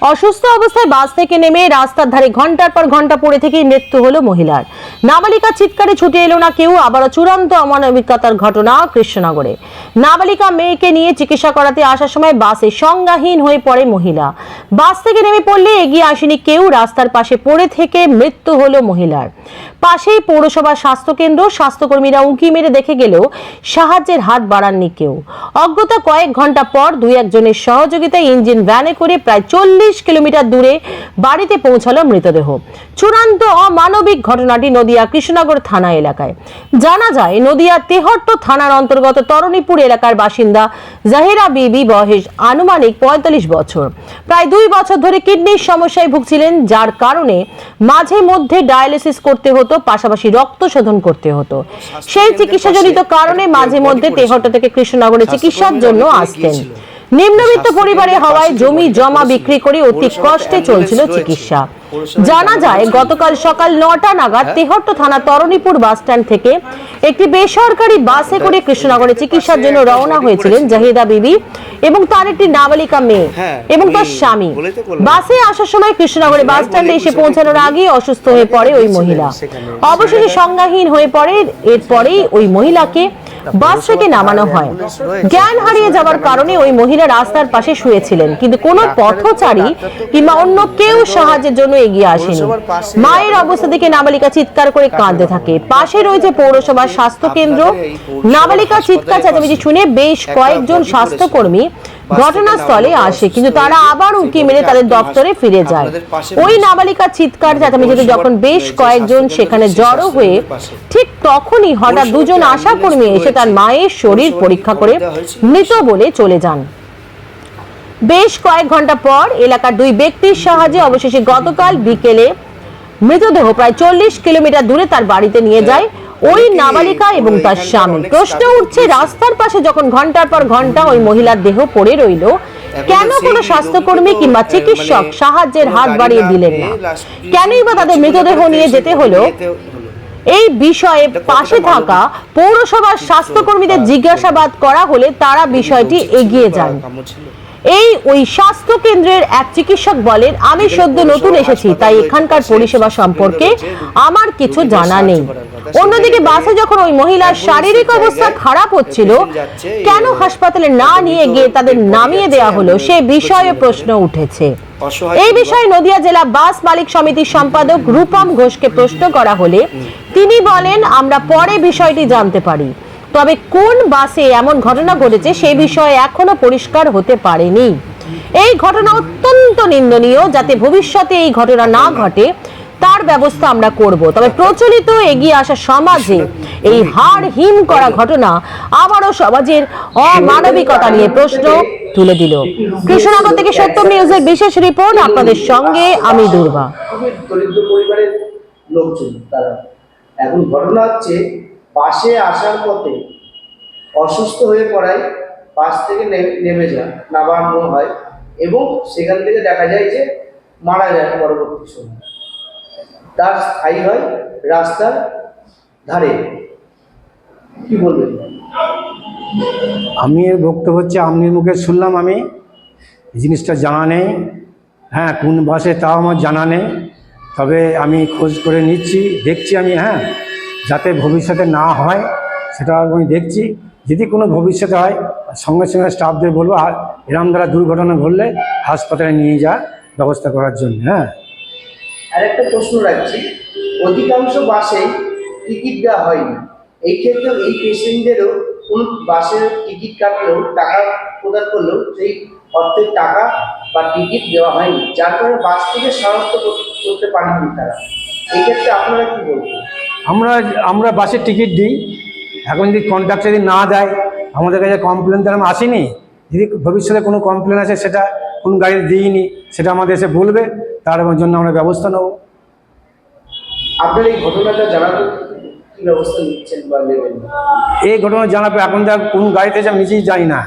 অসুস্থ অবস্থায় বাস থেকে নেমে রাস্তার ধারে ঘণ্টার পর ঘণ্টা পড়ে থেকেই মৃত্যু হলো মহিলার। নাবালিকা চিৎকারে ছুটে এলো না কেউ, আবারও চূড়ান্ত অমানবিকতার ঘটনা কৃষ্ণনগরে। নাবালিকা মেয়েকে নিয়ে চিকিৎসা করাতে আসার সময় বাসে সংজ্ঞাহীন হয়ে পড়ে মহিলা। বাস থেকে নেমে পড়লে এগিয়ে আসেনি কেউ, রাস্তার পাশে পড়ে থেকে মৃত্যু হলো মহিলার। পাশেই পৌরসভার স্বাস্থ্যকেন্দ্র, স্বাস্থ্যকর্মীরা উঁকি মেরে দেখে গেলেও সাহায্যের হাত বাড়াননি কেউ। অজ্ঞতা কয়েক ঘণ্টা পর দুই একজনের সহযোগিতায় ইঞ্জিন ভ্যানে করে প্রায় চল্লিশ কিলোমিটার দূরে বাড়িতে পৌঁছালো মৃতদেহ। চূড়ান্ত অমানবিক ঘটনাটি নদিয়া কৃষ্ণনগর থানা এলাকায়। জানা যায়, নদিয়া তেহট্ট থানার অন্তর্গত তরণীপুর এলাকার বাসিন্দা জাহেরা বিবি বয়স আনুমানিক পঁয়তাল্লিশ বছর। প্রায় দুই বছর ধরে কিডনির সমস্যায় ভুগছিলেন, যার কারণে মাঝে মধ্যে ডায়ালিসিস করতে হতো পাশাপাশি রক্ত শোধন করতে হতো। সেই চিকিৎসাজনিত কারণে মাঝে মধ্যে তেহট্ট থেকে কৃষ্ণনগরে চিকিৎসার জন্য আসতেন। নিম্নবিত্ত পরিবারে হওয়ায় জমি জমা বিক্রি করে অতি কষ্টে চলছিল চিকিৎসা। জানা যায় গতকাল সকাল নটা নাগাদ তেহট্ট থানা তরণীপুর বাস স্ট্যান্ড থেকে একটি বেসরকারি বাসে করে কৃষ্ণনগরে চিকিৎসার জন্য রওনা হয়েছিলেন জাহিদা বিবি এবং তার একটি নাবালিকা মেয়ে হ্যাঁ, এবং তার স্বামী। বাসে আসার সময় কৃষ্ণনগরে বাস স্ট্যান্ডে এসে পৌঁছানোর আগেই অসুস্থ হয়ে পড়ে ওই মহিলা। অবশেষে সংজ্ঞাহীন হয়ে পড়ে এরপরেই ওই মহিলাকে বাস থেকে নামানো হয়। জ্ঞান হারিয়ে যাওয়ার কারণে ওই মহিলা রাস্তার পাশে শুয়েছিলেন। কিন্তু কোনো পথচারী কিংবা অন্য কেউ সাহায্যের জন্য এগিয়ে আসেনি। মায়ের অবস্থা দেখে নাবালিকা চিৎকার করে কাঁদতে থাকে। পাশে রয়েছে পৌরসভার স্বাস্থ্য কেন্দ্র নাবালিকা চিৎকার চেঁচামেচি শুনে বেশ কয়েকজন স্বাস্থ্যকর্মী ঘটনাস্থলে আসে কিন্তু তারা আবার উকি মেরে তাদের দপ্তরে ফিরে যায়। ওই নাবালিকা চিৎকার চেঁচামেচিতে যখন বেশ কয়েকজন সেখানে জড়ো হয়ে ঠিক তখনই হঠাৎ দুজন আশাকর্মী এসে তার মায়ের শরীর পরীক্ষা করে মৃত বলে চলে যান। বেশ কয়েক ঘণ্টা পর এলাকার দুই ব্যক্তির সাহায্যে অবশেষে গতকাল বিকেলে মৃতদেহ প্রায় চল্লিশ কিলোমিটার দূরে তার বাড়িতে নিয়ে যায়। ওই নাবালিকা এবং তার স্বামী। প্রশ্ন উঠছে, রাস্তার পাশে যখন ঘণ্টার পর ঘণ্টা ওই মহিলার দেহ পড়ে রইল, কেন কোনো স্বাস্থ্যকর্মী কিংবা চিকিৎসক সাহায্যের হাত বাড়িয়ে দিলেন না? কেনই বা তাদের মৃতদেহ নিয়ে যেতে হলো? এই বিষয়ে পাশে থাকা পৌরসভার স্বাস্থ্যকর্মীদের জিজ্ঞাসাবাদ করা হলে তারা বিষয়টি এগিয়ে যান। এই ওই স্বাস্থ্য কেন্দ্রের এক চিকিৎসক বলেন আমি সদ্য নতুন এসেছি তাই এখানকার পরিষেবা সম্পর্কে আমার কিছু জানা নেই। অন্যদিকে বাসে যখন ওই মহিলার শারীরিক অবস্থা খারাপ হচ্ছিল কেন হাসপাতালে না নিয়ে গিয়ে তাদের নামিয়ে দেওয়া হলো সে বিষয়ে প্রশ্ন উঠেছে। এই বিষয়ে নদিয়া জেলা বাস মালিক সমিতির সম্পাদক রূপম ঘোষকে প্রশ্ন করা হলে তিনি বলেন আমরা পরে বিষয়টি জানতে পারি। তবে কোন বাসে এমন ঘটনা ঘটেছে সে বিষয়ে এখনও পরিষ্কার হতে পারেনি। এই ঘটনা অত্যন্ত নিন্দনীয়, যাতে ভবিষ্যতে এই ঘটনা না ঘটে, তার ব্যবস্থা আমরা করব। তবে প্রচলিত এগিয়ে আসা সমাজে এই হাড় হিম করা ঘটনা আবারও সমাজের অমানবিকতা নিয়ে প্রশ্ন তুলে দিল। কৃষ্ণনগর থেকে সত্য নিউজের বিশেষ রিপোর্ট, আপনাদের সঙ্গে আমি দুর্বা। এখন ঘটনা হচ্ছে বাসে আসার পথে অসুস্থ হয়ে পড়ায় বাস থেকে নেমে যায় নামানো হয় এবং সেখান থেকে দেখা যায় যে মারা যায় পরবর্তী সময়। তার স্থায়ী হয় রাস্তার ধারে। কি বলবেন? আমি বক্তব্য হচ্ছে আমনির মুখে শুনলাম আমি। জিনিসটা জানা নেই। হ্যাঁ কোন বাসে তাও আমার জানা নেই। তবে আমি খোঁজ করে নিচ্ছি, দেখছি আমি হ্যাঁ। যাতে ভবিষ্যতে না হয়, সেটা আমি দেখছি। যদি কোনো ভবিষ্যতে হয়, সঙ্গে সঙ্গে স্টাফদের বলব আর এরম দ্বারা দুর্ঘটনা ঘটলে হাসপাতালে নিয়ে যা ব্যবস্থা করার জন্য। হ্যাঁ। আর একটা প্রশ্ন রাখছি। অধিকাংশ বাসে টিকিট দেওয়া হয়নি। এই ক্ষেত্রে এই পেশেন্টদেরও কোন বাসের টিকিট কাটলেও, টাকা প্রদান করলেও সেই অর্থের টাকা বা টিকিট দেওয়া হয়নি। যার কারণে বাস থেকে শনাক্ত কর- করতে পারেননি তারা। এই ক্ষেত্রে আপনারা কি বলবেন? আমরা আমরা বাসের টিকিট দিই। এখন যদি কন্ট্রাক্টর যদি না দেয় আমাদের কাছে কমপ্লেন তো আমরা আসেনি। যদি ভবিষ্যতে কোনো কমপ্লেন আসে সেটা কোন গাড়ি দিইনি সেটা আমাদের এসে বলবে তার জন্য আমরা ব্যবস্থা নেব। আপনার এই ঘটনাটা জানাতে কি ব্যবস্থা নিচ্ছেন বা নেবেন? এই ঘটনা জানাব এখন দেখ কোন গাড়িতে আছে আমি নিজেই জানি না।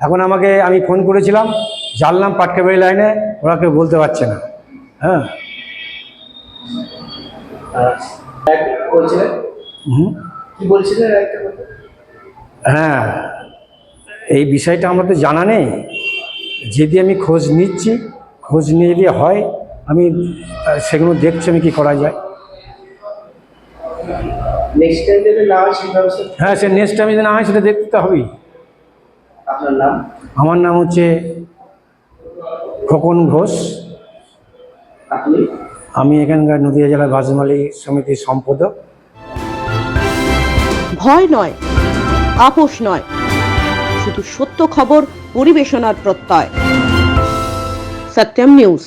এখন আমাকে আমি ফোন করেছিলাম জানলাম পাটকাবাড়ি লাইনে ওরা কেউ বলতে পারছে না। হ্যাঁ। এক বলছিলেন কি বলছিলেন হ্যাঁ এই বিষয়টা আমার তো জানা নেই। যদি আমি খোঁজ নিচ্ছি খোঁজ নিয়ে যদি হয় আমি সেগুলো দেখছি আমি কী করা যায়। হয় সে নেক্সট টাইম যদি না হয় সেটা দেখতে হবেই। আপনার নাম? আমার নাম হচ্ছে খোকন ঘোষ। আপনি? আমি এখানকার নদীয়া জেলা বাসমালী সমিতির সম্পাদক। ভয় নয়, আপোষ নয়, শুধু সত্য খবর, পরিবেশনার প্রত্যয়। সত্যম নিউজ।